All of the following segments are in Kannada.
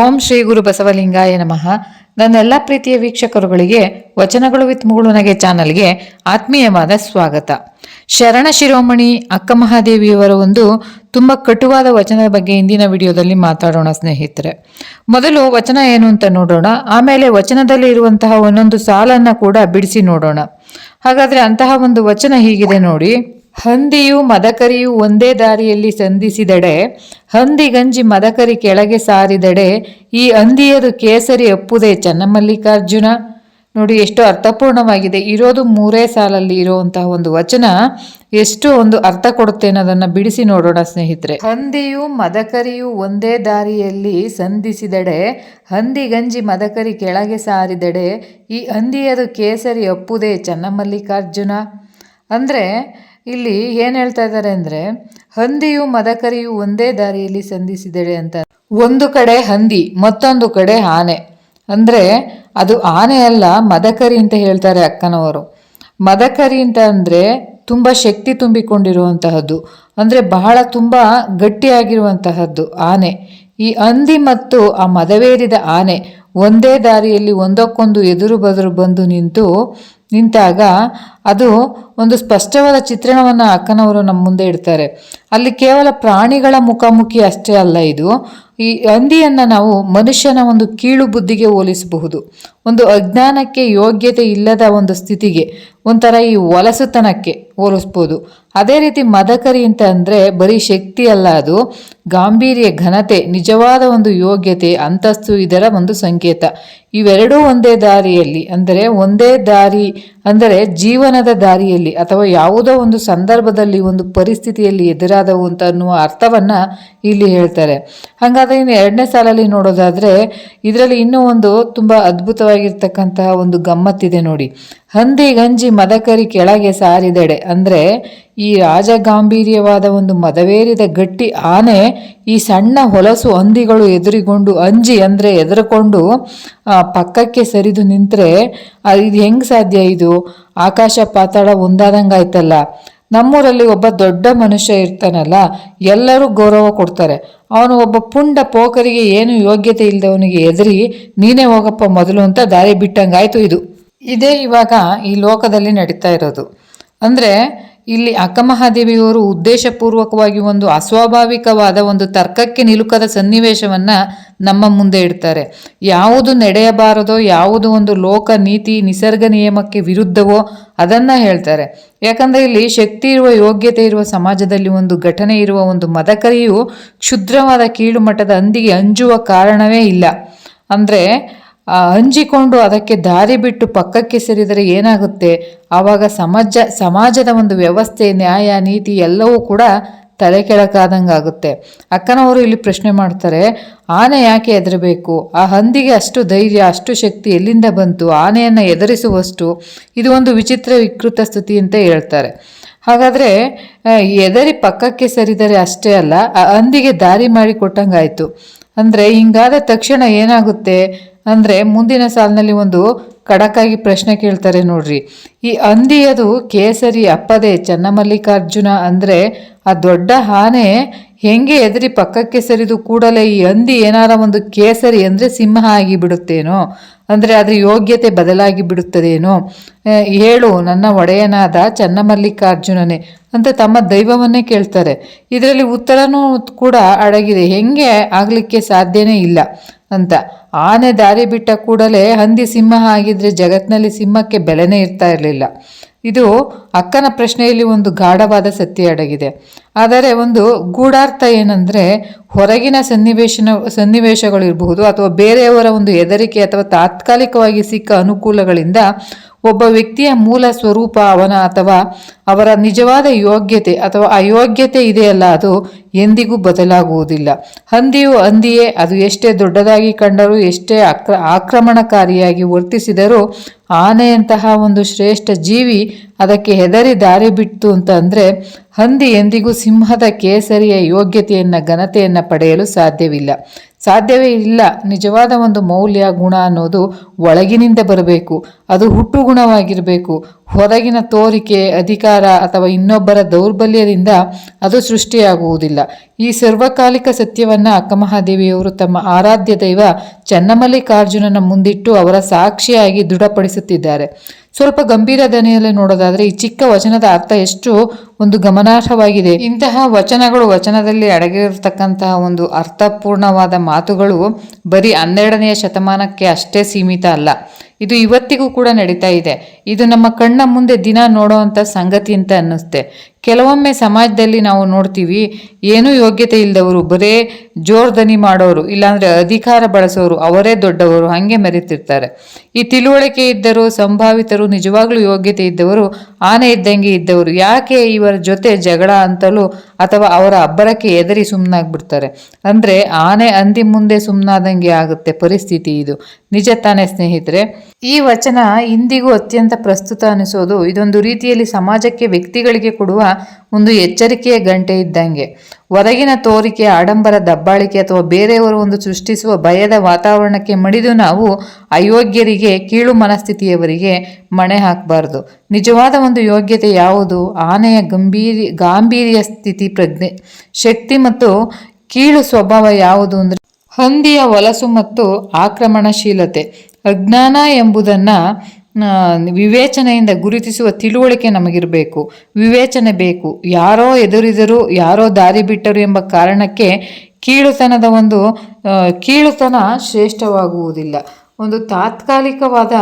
ಓಂ ಶ್ರೀ ಗುರು ಬಸವಲಿಂಗಾಯ ನಮಃ. ನನ್ನೆಲ್ಲ ಪ್ರೀತಿಯ ವೀಕ್ಷಕರುಗಳಿಗೆ, ವಚನಗಳು ವಿತ್ ಮುಗುಳುನಗೆ ಚಾನಲ್ಗೆ ಆತ್ಮೀಯವಾದ ಸ್ವಾಗತ. ಶರಣ ಶಿರೋಮಣಿ ಅಕ್ಕ ಮಹಾದೇವಿಯವರ ಒಂದು ತುಂಬ ಕಟುವಾದ ವಚನದ ಬಗ್ಗೆ ಇಂದಿನ ವಿಡಿಯೋದಲ್ಲಿ ಮಾತಾಡೋಣ ಸ್ನೇಹಿತರೆ. ಮೊದಲು ವಚನ ಏನು ಅಂತ ನೋಡೋಣ. ಆಮೇಲೆ ವಚನದಲ್ಲಿ ಇರುವಂತಹ ಒಂದೊಂದು ಸಾಲನ್ನ ಕೂಡ ಬಿಡಿಸಿ ನೋಡೋಣ. ಹಾಗಾದ್ರೆ ಅಂತಹ ಒಂದು ವಚನ ಹೀಗಿದೆ ನೋಡಿ. ಹಂದಿಯು ಮದಕರಿಯು ಒಂದೇ ದಾರಿಯಲ್ಲಿ ಸಂಧಿಸಿದಡೆ ಹಂದಿಗಂಜಿ ಮದಕರಿ ಕೆಳಗೆ ಸಾರಿದಡೆ, ಈ ಹಂದಿಯದು ಕೇಸರಿ ಅಪ್ಪುದೇ ಚನ್ನಮಲ್ಲಿಕಾರ್ಜುನ. ನೋಡಿ, ಎಷ್ಟು ಅರ್ಥಪೂರ್ಣವಾಗಿದೆ. ಇರೋದು ಮೂರೇ ಸಾಲಲ್ಲಿ ಇರುವಂತಹ ಒಂದು ವಚನ. ಎಷ್ಟು ಒಂದು ಅರ್ಥ ಕೊಡುತ್ತೆ ಅನ್ನೋದನ್ನು ಬಿಡಿಸಿ ನೋಡೋಣ ಸ್ನೇಹಿತರೆ. ಹಂದಿಯು ಮದಕರಿಯು ಒಂದೇ ದಾರಿಯಲ್ಲಿ ಸಂಧಿಸಿದಡೆ ಹಂದಿಗಂಜಿ ಮದಕರಿ ಕೆಳಗೆ ಸಾರಿದಡೆ, ಈ ಹಂದಿಯದು ಕೇಸರಿ ಅಪ್ಪುದೇ ಚನ್ನಮಲ್ಲಿಕಾರ್ಜುನ. ಅಂದರೆ ಇಲ್ಲಿ ಏನು ಹೇಳ್ತಾ ಇದ್ದಾರೆ ಅಂದರೆ, ಹಂದಿಯು ಮದಕರಿಯು ಒಂದೇ ದಾರಿಯಲ್ಲಿ ಸಂಧಿಸಿದಳೆ ಅಂತ. ಒಂದು ಕಡೆ ಹಂದಿ, ಮತ್ತೊಂದು ಕಡೆ ಆನೆ. ಅಂದರೆ, ಅದು ಆನೆ ಅಲ್ಲ, ಮದಕರಿ ಅಂತ ಹೇಳ್ತಾರೆ ಅಕ್ಕನವರು. ಮದಕರಿ ಅಂತ ಅಂದರೆ ತುಂಬ ಶಕ್ತಿ ತುಂಬಿಕೊಂಡಿರುವಂತಹದ್ದು. ಅಂದರೆ ಬಹಳ ತುಂಬ ಗಟ್ಟಿಯಾಗಿರುವಂತಹದ್ದು ಆನೆ. ಈ ಹಂದಿ ಮತ್ತು ಆ ಮದವೇರಿದ ಆನೆ ಒಂದೇ ದಾರಿಯಲ್ಲಿ ಒಂದಕ್ಕೊಂದು ಎದುರು ಬದುರು ಬಂದು ನಿಂತು ನಿಂತಾಗ ಅದು ಒಂದು ಸ್ಪಷ್ಟವಾದ ಚಿತ್ರಣವನ್ನು ಅಕ್ಕನವರು ನಮ್ಮ ಮುಂದೆ ಇಡ್ತಾರೆ. ಅಲ್ಲಿ ಕೇವಲ ಪ್ರಾಣಿಗಳ ಮುಖಾಮುಖಿ ಅಷ್ಟೇ ಅಲ್ಲ ಇದು. ಈ ಹಂದಿಯನ್ನು ನಾವು ಮನುಷ್ಯನ ಒಂದು ಕೀಳು ಬುದ್ಧಿಗೆ ಹೋಲಿಸಬಹುದು. ಒಂದು ಅಜ್ಞಾನಕ್ಕೆ ಯೋಗ್ಯತೆ ಇಲ್ಲದ ಒಂದು ಸ್ಥಿತಿಗೆ, ಒಂಥರ ಈ ವಲಸುತನಕ್ಕೆ ಹೋಲಿಸ್ಬೋದು. ಅದೇ ರೀತಿ ಮದಕರಿ ಅಂತ ಅಂದರೆ ಬರೀ ಶಕ್ತಿ ಅಲ್ಲ ಅದು, ಗಾಂಭೀರ್ಯ, ಘನತೆ, ನಿಜವಾದ ಒಂದು ಯೋಗ್ಯತೆ, ಅಂತಸ್ತು ಇದರ ಒಂದು ಸಂಕೇತ. ಇವೆರಡೂ ಒಂದೇ ದಾರಿಯಲ್ಲಿ ಅಂದರೆ ಒಂದೇ ದಾರಿ ಅಂದರೆ ಜೀವನದ ದಾರಿಯಲ್ಲಿ ಅಥವಾ ಯಾವುದೋ ಒಂದು ಸಂದರ್ಭದಲ್ಲಿ ಒಂದು ಪರಿಸ್ಥಿತಿಯಲ್ಲಿ ಎದುರಾದವು ಅಂತ ಅನ್ನುವ ಅರ್ಥವನ್ನು ಇಲ್ಲಿ ಹೇಳ್ತಾರೆ. ಹಾಗಾದರೆ ಇನ್ನು ಎರಡನೇ ಸಾಲಲ್ಲಿ ನೋಡೋದಾದರೆ, ಇದರಲ್ಲಿ ಇನ್ನೂ ಒಂದು ತುಂಬಾ ಅದ್ಭುತವಾಗಿರ್ತಕ್ಕಂತಹ ಒಂದು ಗಮ್ಮತ್ತಿದೆ ನೋಡಿ. ಹಂದಿ ಗಂಜಿ ಮದಕರಿ ಕೆಳಗೆ ಸಾರಿದೆಡೆ ಅಂದರೆ ಈ ರಾಜ ಗಾಂಭೀರ್ಯವಾದ ಒಂದು ಮದವೇರಿದ ಗಟ್ಟಿ ಆನೆ ಈ ಸಣ್ಣ ಹೊಲಸು ಹಂದಿಗಳು ಎದುರಿಗೊಂಡು ಅಂಜಿ ಅಂದರೆ ಎದುರುಕೊಂಡು ಪಕ್ಕಕ್ಕೆ ಸರಿದು ನಿಂತರೆ ಇದು ಹೆಂಗೆ ಸಾಧ್ಯ ಇದು? ಆಕಾಶ ಪಾತಾಳ ಒಂದಾದಂಗಾಯ್ತಲ್ಲ. ನಮ್ಮೂರಲ್ಲಿ ಒಬ್ಬ ದೊಡ್ಡ ಮನುಷ್ಯ ಇರ್ತಾನಲ್ಲ, ಎಲ್ಲರೂ ಗೌರವ ಕೊಡ್ತಾರೆ. ಅವನು ಒಬ್ಬ ಪುಂಡ ಪೋಕರಿಗೆ ಏನು ಯೋಗ್ಯತೆ ಇಲ್ಲದವನಿಗೆ ಎದುರಿ ನೀನೇ ಹೋಗಪ್ಪ ಮೊದಲು ಅಂತ ದಾರಿ ಬಿಟ್ಟಂಗಾಯ್ತು ಇದು. ಇದೇ ಇವಾಗ ಈ ಲೋಕದಲ್ಲಿ ನಡೀತಾ ಇರೋದು. ಅಂದರೆ ಇಲ್ಲಿ ಅಕ್ಕಮಹಾದೇವಿಯವರು ಉದ್ದೇಶಪೂರ್ವಕವಾಗಿ ಒಂದು ಅಸ್ವಾಭಾವಿಕವಾದ ಒಂದು ತರ್ಕಕ್ಕೆ ನಿಲುಕದ ಸನ್ನಿವೇಶವನ್ನು ನಮ್ಮ ಮುಂದೆ ಇಡ್ತಾರೆ. ಯಾವುದು ನಡೆಯಬಾರದೋ, ಯಾವುದು ಒಂದು ಲೋಕ, ನೀತಿ, ನಿಸರ್ಗ ನಿಯಮಕ್ಕೆ ವಿರುದ್ಧವೋ ಅದನ್ನ ಹೇಳ್ತಾರೆ. ಯಾಕಂದರೆ ಇಲ್ಲಿ ಶಕ್ತಿ ಇರುವ, ಯೋಗ್ಯತೆ ಇರುವ ಸಮಾಜದಲ್ಲಿ ಒಂದು ಘಟನೆ ಇರುವ ಒಂದು ಮದಕರಿಯು ಕ್ಷುದ್ರವಾದ ಕೀಳುಮಟ್ಟದ ಅಂದಿಗೆ ಅಂಜುವ ಕಾರಣವೇ ಇಲ್ಲ. ಅಂದ್ರೆ ಅಂಜಿಕೊಂಡು ಅದಕ್ಕೆ ದಾರಿ ಬಿಟ್ಟು ಪಕ್ಕಕ್ಕೆ ಸರಿದರೆ ಏನಾಗುತ್ತೆ? ಆವಾಗ ಸಮಾಜ, ಸಮಾಜದ ಒಂದು ವ್ಯವಸ್ಥೆ, ನ್ಯಾಯ, ನೀತಿ ಎಲ್ಲವೂ ಕೂಡ ತಲೆ ಕೆಳಕಾದಂಗಾಗುತ್ತೆ. ಅಕ್ಕನವರು ಇಲ್ಲಿ ಪ್ರಶ್ನೆ ಮಾಡ್ತಾರೆ, ಆನೆ ಯಾಕೆ ಹೆದರಬೇಕು? ಆ ಹಂದಿಗೆ ಅಷ್ಟು ಧೈರ್ಯ, ಅಷ್ಟು ಶಕ್ತಿ ಎಲ್ಲಿಂದ ಬಂತು? ಆನೆಯನ್ನು ಎದುರಿಸುವಷ್ಟು ಇದು ಒಂದು ವಿಚಿತ್ರ ವಿಕೃತ ಸ್ಥಿತಿ ಅಂತ ಹೇಳ್ತಾರೆ. ಹಾಗಾದರೆ ಎದರಿ ಪಕ್ಕಕ್ಕೆ ಸರಿದರೆ ಅಷ್ಟೇ ಅಲ್ಲ, ಆ ಹಂದಿಗೆ ದಾರಿ ಮಾಡಿ ಕೊಟ್ಟಂಗಾಯಿತು. ಅಂದರೆ ಹಿಂಗಾದ ತಕ್ಷಣ ಏನಾಗುತ್ತೆ? ಅಂದ್ರೆ ಮುಂದಿನ ಸಾಲಿನಲ್ಲಿ ಒಂದು ಕಡಕಾಗಿ ಪ್ರಶ್ನೆ ಕೇಳ್ತಾರೆ ನೋಡ್ರಿ. ಈ ಹಂದಿಯದು ಕೇಸರಿ ಅಪ್ಪದೆ ಚನ್ನಮಲ್ಲಿಕಾರ್ಜುನ ಅಂದರೆ ಆ ದೊಡ್ಡ ಆನೆ ಹೆಂಗೆ ಎದರಿ ಪಕ್ಕಕ್ಕೆ ಸರಿದು ಕೂಡಲೇ ಈ ಹಂದಿ ಏನಾರ ಒಂದು ಕೇಸರಿ ಅಂದರೆ ಸಿಂಹ ಆಗಿ ಬಿಡುತ್ತೇನೋ ಅದರ ಅದ್ರ ಯೋಗ್ಯತೆ ಬದಲಾಗಿ ಬಿಡುತ್ತದೇನೋ ಹೇಳು ನನ್ನ ಒಡೆಯನಾದ ಚನ್ನಮಲ್ಲಿಕಾರ್ಜುನನೇ ಅಂತ ತಮ್ಮ ದೈವವನ್ನೇ ಕೇಳ್ತಾರೆ. ಇದರಲ್ಲಿ ಉತ್ತರನೂ ಕೂಡ ಅಡಗಿದೆ. ಹೆಂಗೆ ಆಗಲಿಕ್ಕೆ ಸಾಧ್ಯನೇ ಇಲ್ಲ. ಅಂತ. ಆನೆ ದಾರಿ ಬಿಟ್ಟ ಕೂಡಲೇ ಹಂದಿ ಸಿಂಹ ಆಗಿದ್ರೆ ಜಗತ್ತಿನಲ್ಲಿ ಸಿಂಹಕ್ಕೆ ಬೆಲೆನೇ ಇರ್ತಾ ಇರಲಿಲ್ಲ. ಇದು ಅಕ್ಕನ ಪ್ರಶ್ನೆಯಲ್ಲಿ ಒಂದು ಗಾಢವಾದ ಸತ್ಯ ಅಡಗಿದೆ. ಆದರೆ ಒಂದು ಗೂಢಾರ್ಥ ಏನಂದರೆ ಹೊರಗಿನ ಸನ್ನಿವೇಶನ, ಸನ್ನಿವೇಶಗಳಿರಬಹುದು ಅಥವಾ ಬೇರೆಯವರ ಒಂದು ಹೆದರಿಕೆ ಅಥವಾ ತಾತ್ಕಾಲಿಕವಾಗಿ ಸಿಕ್ಕ ಅನುಕೂಲಗಳಿಂದ ಒಬ್ಬ ವ್ಯಕ್ತಿಯ ಮೂಲ ಸ್ವರೂಪ ಅವನ ಅಥವಾ ಅವರ ನಿಜವಾದ ಯೋಗ್ಯತೆ ಅಥವಾ ಅಯೋಗ್ಯತೆ ಇದೆಯಲ್ಲ, ಅದು ಎಂದಿಗೂ ಬದಲಾಗುವುದಿಲ್ಲ. ಹಂದಿಯು ಹಂದಿಯೇ ಅದು ಎಷ್ಟೇ ದೊಡ್ಡದಾಗಿ ಕಂಡರೂ, ಎಷ್ಟೇ ಆಕ್ರ ಆಕ್ರಮಣಕಾರಿಯಾಗಿ ವರ್ತಿಸಿದರೂ, ಆನೆಯಂತಹ ಒಂದು ಶ್ರೇಷ್ಠ ಜೀವಿ ಅದಕ್ಕೆ ಹೆದರಿ ದಾರಿ ಬಿಟ್ಟು ಅಂತ ಅಂದರೆ ಹಂದಿ ಎಂದಿಗೂ ಸಿಂಹದ ಕೇಸರಿಯ ಯೋಗ್ಯತೆಯನ್ನು ಘನತೆಯನ್ನು ಪಡೆಯಲು ಸಾಧ್ಯವಿಲ್ಲ. ಸಾಧ್ಯವೇ ಇಲ್ಲ. ನಿಜವಾದ ಒಂದು ಮೌಲ್ಯ, ಗುಣ ಅನ್ನೋದು ಒಳಗಿನಿಂದ ಬರಬೇಕು. ಅದು ಹುಟ್ಟು ಗುಣವಾಗಿರಬೇಕು ಹೊರಗಿನ ತೋರಿಕೆ, ಅಧಿಕಾರ ಅಥವಾ ಇನ್ನೊಬ್ಬರ ದೌರ್ಬಲ್ಯದಿಂದ ಅದು ಸೃಷ್ಟಿಯಾಗುವುದಿಲ್ಲ. ಈ ಸರ್ವಕಾಲಿಕ ಸತ್ಯವನ್ನು ಅಕ್ಕಮಹಾದೇವಿಯವರು ತಮ್ಮ ಆರಾಧ್ಯ ದೈವ ಚನ್ನಮಲ್ಲಿಕಾರ್ಜುನನ ಮುಂದಿಟ್ಟು ಅವರ ಸಾಕ್ಷಿಯಾಗಿ ದೃಢಪಡಿಸುತ್ತಿದ್ದಾರೆ. ಸ್ವಲ್ಪ ಗಂಭೀರ ದನಿಯಲ್ಲಿ ನೋಡೋದಾದ್ರೆ ಈ ಚಿಕ್ಕ ವಚನದ ಅರ್ಥ ಎಷ್ಟು ಒಂದು ಗಮನಾರ್ಹವಾಗಿದೆ. ಇಂತಹ ವಚನಗಳು ವಚನದಲ್ಲಿ ಅಡಗಿರತಕ್ಕಂತಹ ಒಂದು ಅರ್ಥಪೂರ್ಣವಾದ ಮಾತುಗಳು ಬರೀ ಹನ್ನೆರಡನೆಯ ಶತಮಾನಕ್ಕೆ ಅಷ್ಟೇ ಸೀಮಿತ ಅಲ್ಲ. ಇದು ಇವತ್ತಿಗೂ ಕೂಡ ನಡೀತಾ ಇದೆ. ಇದು ನಮ್ಮ ಕಣ್ಣ ಮುಂದೆ ದಿನ ನೋಡುವಂಥ ಸಂಗತಿ ಅಂತ ಅನ್ನಿಸುತ್ತೆ ಕೆಲವೊಮ್ಮೆ ಸಮಾಜದಲ್ಲಿ ನಾವು ನೋಡ್ತೀವಿ, ಏನೂ ಯೋಗ್ಯತೆ ಇಲ್ಲದವರು ಬರೇ ಜೋರ್ದನಿ ಮಾಡೋರು, ಇಲ್ಲಾಂದ್ರೆ ಅಧಿಕಾರ ಬಳಸೋರು, ಅವರೇ ದೊಡ್ಡವರು, ಹಾಗೆ ಮೆರೆತಿರ್ತಾರೆ. ಈ ತಿಳುವಳಿಕೆ ಇದ್ದರು, ಸಂಭಾವಿತರು, ನಿಜವಾಗ್ಲೂ ಯೋಗ್ಯತೆ ಇದ್ದವರು, ಆನೆ ಇದ್ದಂಗೆ ಇದ್ದವರು, ಯಾಕೆ ಇವರ ಜೊತೆ ಜಗಳ ಅಂತಲೂ ಅಥವಾ ಅವರ ಅಬ್ಬರಕ್ಕೆ ಎದರಿ ಸುಮ್ಮನಾಗ್ಬಿಡ್ತಾರೆ ಅಂದ್ರೆ ಆನೆ ಅಂದಿ ಮುಂದೆ ಸುಮ್ಮನಾದಂಗೆ ಆಗುತ್ತೆ ಪರಿಸ್ಥಿತಿ ಇದು. ನಿಜ ತಾನೇ ಸ್ನೇಹಿತರೆ? ಈ ವಚನ ಇಂದಿಗೂ ಅತ್ಯಂತ ಪ್ರಸ್ತುತ ಅನಿಸೋದು, ಇದೊಂದು ರೀತಿಯಲ್ಲಿ ಸಮಾಜಕ್ಕೆ ವ್ಯಕ್ತಿಗಳಿಗೆ ಕೊಡುವ ಒಂದು ಎಚ್ಚರಿಕೆಯ ಗಂಟೆ ಇದ್ದಂಗೆ. ಹೊರಗಿನ ತೋರಿಕೆ, ಆಡಂಬರ, ದಬ್ಬಾಳಿಕೆ ಅಥವಾ ಬೇರೆಯವರು ಒಂದು ಸೃಷ್ಟಿಸುವ ಭಯದ ವಾತಾವರಣಕ್ಕೆ ಮಡಿದು ನಾವು ಅಯೋಗ್ಯರಿಗೆ, ಕೀಳು ಮನಸ್ಥಿತಿಯವರಿಗೆ ಮಣೆ ಹಾಕಬಾರ್ದು. ನಿಜವಾದ ಒಂದು ಯೋಗ್ಯತೆ ಯಾವುದು? ಆನೆಯ ಗಂಭೀರಿ, ಗಾಂಭೀರ್ಯ ಸ್ಥಿತಿ ಪ್ರಜ್ಞೆ. ಶಕ್ತಿ ಮತ್ತು ಕೀಳು ಸ್ವಭಾವ ಯಾವುದು ಅಂದರೆ ಹಂದಿಯ ವಲಸು ಮತ್ತು ಆಕ್ರಮಣಶೀಲತೆ. ಅಜ್ಞಾನ ಎಂಬುದನ್ನು ವಿವೇಚನೆಯಿಂದ ಗುರುತಿಸುವ ತಿಳುವಳಿಕೆ ನಮಗಿರಬೇಕು. ವಿವೇಚನೆ ಬೇಕು. ಯಾರೋ ಎದುರಿದರು, ಯಾರೋ ದಾರಿ ಬಿಟ್ಟರು ಎಂಬ ಕಾರಣಕ್ಕೆ ಕೀಳುತನದ ಒಂದು ಕೀಳುತನ ಶ್ರೇಷ್ಠವಾಗುವುದಿಲ್ಲ. ಒಂದು ತಾತ್ಕಾಲಿಕವಾದ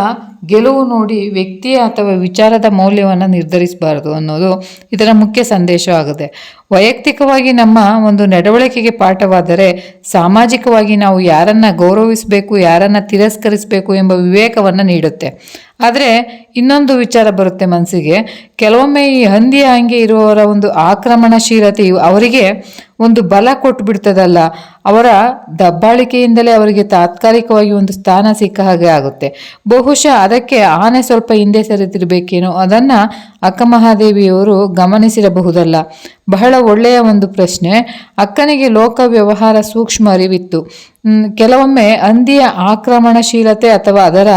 ಗೆಲುವು ನೋಡಿ ವ್ಯಕ್ತಿಯ ಅಥವಾ ವಿಚಾರದ ಮೌಲ್ಯವನ್ನು ನಿರ್ಧರಿಸಬಾರದು ಅನ್ನೋದು ಇದರ ಮುಖ್ಯ ಸಂದೇಶವಾಗಿದೆ ವೈಯಕ್ತಿಕವಾಗಿ ನಮ್ಮ ಒಂದು ನಡವಳಿಕೆಗೆ ಪಾಠವಾದರೆ ಸಾಮಾಜಿಕವಾಗಿ ನಾವು ಯಾರನ್ನ ಗೌರವಿಸಬೇಕು, ಯಾರನ್ನ ತಿರಸ್ಕರಿಸಬೇಕು ಎಂಬ ವಿವೇಕವನ್ನು ನೀಡುತ್ತೆ. ಆದರೆ ಇನ್ನೊಂದು ವಿಚಾರ ಬರುತ್ತೆ ಮನಸ್ಸಿಗೆ ಕೆಲವೊಮ್ಮೆ ಈ ಹಂದಿಯ ಹಂಗೆ ಇರುವವರ ಒಂದು ಆಕ್ರಮಣಶೀಲತೆಯು ಅವರಿಗೆ ಒಂದು ಬಲ ಕೊಟ್ಟು ಬಿಡ್ತದಲ್ಲ ಅವರ ದಬ್ಬಾಳಿಕೆಯಿಂದಲೇ ಅವರಿಗೆ ತಾತ್ಕಾಲಿಕವಾಗಿ ಒಂದು ಸ್ಥಾನ ಸಿಕ್ಕ ಹಾಗೆ ಆಗುತ್ತೆ. ಬಹುಶಃ ಅದಕ್ಕೆ ಆನೆ ಸ್ವಲ್ಪ ಹಿಂದೆ ಸರಿತಿರ್ಬೇಕೇನೋ ಅದನ್ನು ಅಕ್ಕಮಹಾದೇವಿಯವರು ಗಮನಿಸಿರಬಹುದಲ್ಲ. ಬಹಳ ಒಳ್ಳೆಯ ಒಂದು ಪ್ರಶ್ನೆ. ಅಕ್ಕನಿಗೆ ಲೋಕ ವ್ಯವಹಾರ ಸೂಕ್ಷ್ಮ ಅರಿವಿತ್ತು. ಕೆಲವೊಮ್ಮೆ ಹಂದಿಯ ಆಕ್ರಮಣಶೀಲತೆ ಅಥವಾ ಅದರ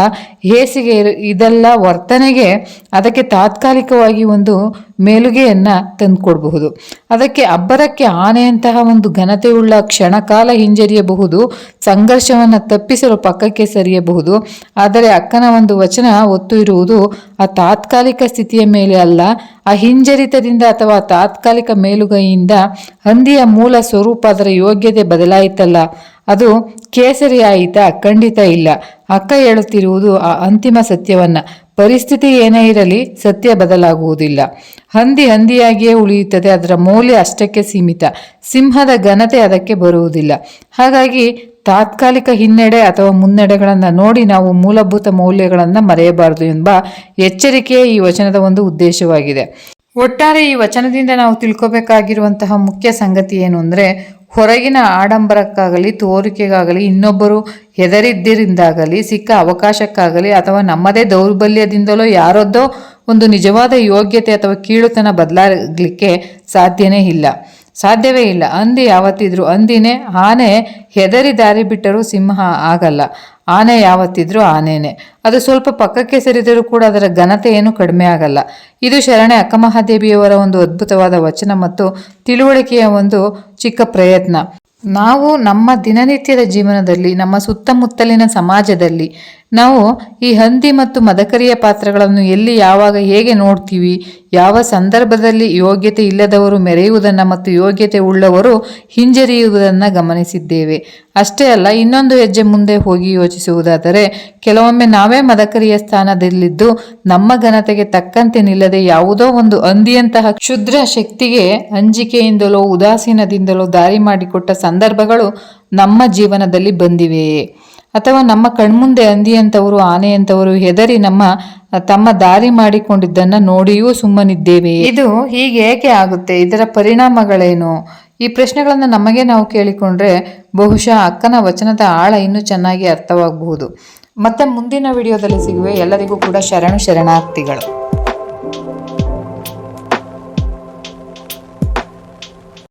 ಹೇಸಿಗೆ ಇದೆಲ್ಲ ವರ್ತನೆಗೆ ಅದಕ್ಕೆ ತಾತ್ಕಾಲಿಕವಾಗಿ ಒಂದು ಮೇಲುಗೆಯನ್ನು ತಂದುಕೊಡಬಹುದು. ಅದಕ್ಕೆ ಅಬ್ಬರಕ್ಕೆ ಆನೆಯಂತಹ ಒಂದು ಘನತೆಯುಳ್ಳ ಕ್ಷಣಕಾಲ ಹಿಂಜರಿಯಬಹುದು, ಸಂಘರ್ಷವನ್ನು ತಪ್ಪಿಸಲು ಪಕ್ಕಕ್ಕೆ ಸರಿಯಬಹುದು. ಆದರೆ ಅಕ್ಕನ ಒಂದು ವಚನ ಒತ್ತು ಇರುವುದು ಆ ತಾತ್ಕಾಲಿಕ ಸ್ಥಿತಿಯ ಮೇಲೆ ಅಲ್ಲ, ಆ ಹಿಂಜರಿತದಿಂದ ಅಥವಾ ತಾತ್ಕಾಲಿಕ ಮೇಲುಗೈಯಿಂದ ಹಂದಿಯ ಮೂಲ ಸ್ವರೂಪ ಅದರ ಯೋಗ್ಯತೆ ಬದಲಾಯಿತಲ್ಲ. ಅದು ಕೇಸರಿ ಆಯಿತಾ ಖಂಡಿತ ಇಲ್ಲ. ಅಕ್ಕ ಹೇಳುತ್ತಿರುವುದು ಆ ಅಂತಿಮ ಸತ್ಯವನ್ನ. ಪರಿಸ್ಥಿತಿ ಏನೇ ಇರಲಿ ಸತ್ಯ ಬದಲಾಗುವುದಿಲ್ಲ. ಹಂದಿ ಹಂದಿಯಾಗಿಯೇ ಉಳಿಯುತ್ತದೆ, ಅದರ ಮೌಲ್ಯ ಅಷ್ಟಕ್ಕೆ ಸೀಮಿತ. ಸಿಂಹದ ಘನತೆ ಅದಕ್ಕೆ ಬರುವುದಿಲ್ಲ. ಹಾಗಾಗಿ ತಾತ್ಕಾಲಿಕ ಹಿನ್ನಡೆ ಅಥವಾ ಮುನ್ನಡೆಗಳನ್ನು ನೋಡಿ ನಾವು ಮೂಲಭೂತ ಮೌಲ್ಯಗಳನ್ನು ಮರೆಯಬಾರದು ಎಂಬ ಎಚ್ಚರಿಕೆಯೇ ಈ ವಚನದ ಒಂದು ಉದ್ದೇಶವಾಗಿದೆ. ಒಟ್ಟಾರೆ ಈ ವಚನದಿಂದ ನಾವು ತಿಳ್ಕೊಬೇಕಾಗಿರುವಂತಹ ಮುಖ್ಯ ಸಂಗತಿ ಏನು ಅಂದರೆ, ಹೊರಗಿನ ಆಡಂಬರಕ್ಕಾಗಲಿ, ತೋರಿಕೆಗಾಗಲಿ, ಇನ್ನೊಬ್ಬರು ಹೆದರಿದ್ದರಿಂದಾಗಲಿ, ಸಿಕ್ಕ ಅವಕಾಶಕ್ಕಾಗಲಿ, ಅಥವಾ ನಮ್ಮದೇ ದೌರ್ಬಲ್ಯದಿಂದಲೋ ಯಾರದ್ದೋ ಒಂದು ನಿಜವಾದ ಯೋಗ್ಯತೆ ಅಥವಾ ಕೀಳುತನ ಬದಲಾಗಲಿಕ್ಕೆ ಸಾಧ್ಯನೇ ಇಲ್ಲ. ಸಾಧ್ಯವೇ ಇಲ್ಲ. ಅಂದಿ ಯಾವತ್ತಿದ್ರು, ಅಂದಿನೇ ಆನೆ ಹೆದರಿ ದಾರಿ ಬಿಟ್ಟರೂ ಸಿಂಹ ಆಗಲ್ಲ. ಆನೆ ಯಾವತ್ತಿದ್ರೂ ಆನೆನೆ. ಅದು ಸ್ವಲ್ಪ ಪಕ್ಕಕ್ಕೆ ಸರಿದರೂ ಕೂಡ ಅದರ ಘನತೆ ಏನು ಕಡಿಮೆ ಆಗಲ್ಲ. ಇದು ಶರಣೆ ಅಕ್ಕಮಹಾದೇವಿಯವರ ಒಂದು ಅದ್ಭುತವಾದ ವಚನ ಮತ್ತು ತಿಳುವಳಿಕೆಯ ಒಂದು ಚಿಕ್ಕ ಪ್ರಯತ್ನ. ನಾವು ನಮ್ಮ ದಿನನಿತ್ಯದ ಜೀವನದಲ್ಲಿ, ನಮ್ಮ ಸುತ್ತಮುತ್ತಲಿನ ಸಮಾಜದಲ್ಲಿ ನಾವು ಈ ಹಂದಿ ಮತ್ತು ಮದಕರಿಯ ಪಾತ್ರಗಳನ್ನು ಎಲ್ಲಿ ಯಾವಾಗ ಹೇಗೆ ನೋಡ್ತೀವಿ, ಯಾವ ಸಂದರ್ಭದಲ್ಲಿ ಯೋಗ್ಯತೆ ಇಲ್ಲದವರು ಮೆರೆಯುವುದನ್ನು ಮತ್ತು ಯೋಗ್ಯತೆ ಉಳ್ಳವರು ಹಿಂಜರಿಯುವುದನ್ನು ಗಮನಿಸಿದ್ದೇವೆ. ಅಷ್ಟೇ ಅಲ್ಲ, ಇನ್ನೊಂದು ಹೆಜ್ಜೆ ಮುಂದೆ ಹೋಗಿ ಯೋಚಿಸುವುದಾದರೆ, ಕೆಲವೊಮ್ಮೆ ನಾವೇ ಮದಕರಿಯ ಸ್ಥಾನದಲ್ಲಿದ್ದು ನಮ್ಮ ಘನತೆಗೆ ತಕ್ಕಂತೆ ನಿಲ್ಲದೆ ಯಾವುದೋ ಒಂದು ಅಂದಿಯಂತಹ ಕ್ಷುದ್ರ ಶಕ್ತಿಗೆ ಅಂಜಿಕೆಯಿಂದಲೋ ಉದಾಸೀನದಿಂದಲೋ ದಾರಿ ಮಾಡಿಕೊಟ್ಟ ಸಂದರ್ಭಗಳು ನಮ್ಮ ಜೀವನದಲ್ಲಿ ಬಂದಿವೆಯೇ. ಅಥವಾ ನಮ್ಮ ಕಣ್ಮುಂದೆ ಅಂದಿಯಂಥವರು ಆನೆಯಂಥವರು ಹೆದರಿ ನಮ್ಮ, ತಮ್ಮ ದಾರಿ ಮಾಡಿಕೊಂಡಿದ್ದನ್ನು ನೋಡಿಯೂ ಸುಮ್ಮನಿದ್ದೇವೆ. ಇದು ಹೀಗೆ ಏಕೆ ಆಗುತ್ತೆ? ಇದರ ಪರಿಣಾಮಗಳೇನು? ಈ ಪ್ರಶ್ನೆಗಳನ್ನು ನಮಗೆ ನಾವು ಕೇಳಿಕೊಂಡ್ರೆ ಬಹುಶಃ ಅಕ್ಕನ ವಚನದ ಆಳ ಇನ್ನೂ ಚೆನ್ನಾಗಿ ಅರ್ಥವಾಗಬಹುದು. ಮತ್ತೆ ಮುಂದಿನ ವಿಡಿಯೋದಲ್ಲಿ ಸಿಗುವೆ. ಎಲ್ಲರಿಗೂ ಕೂಡ ಶರಣು ಶರಣಾರ್ಥಿಗಳು.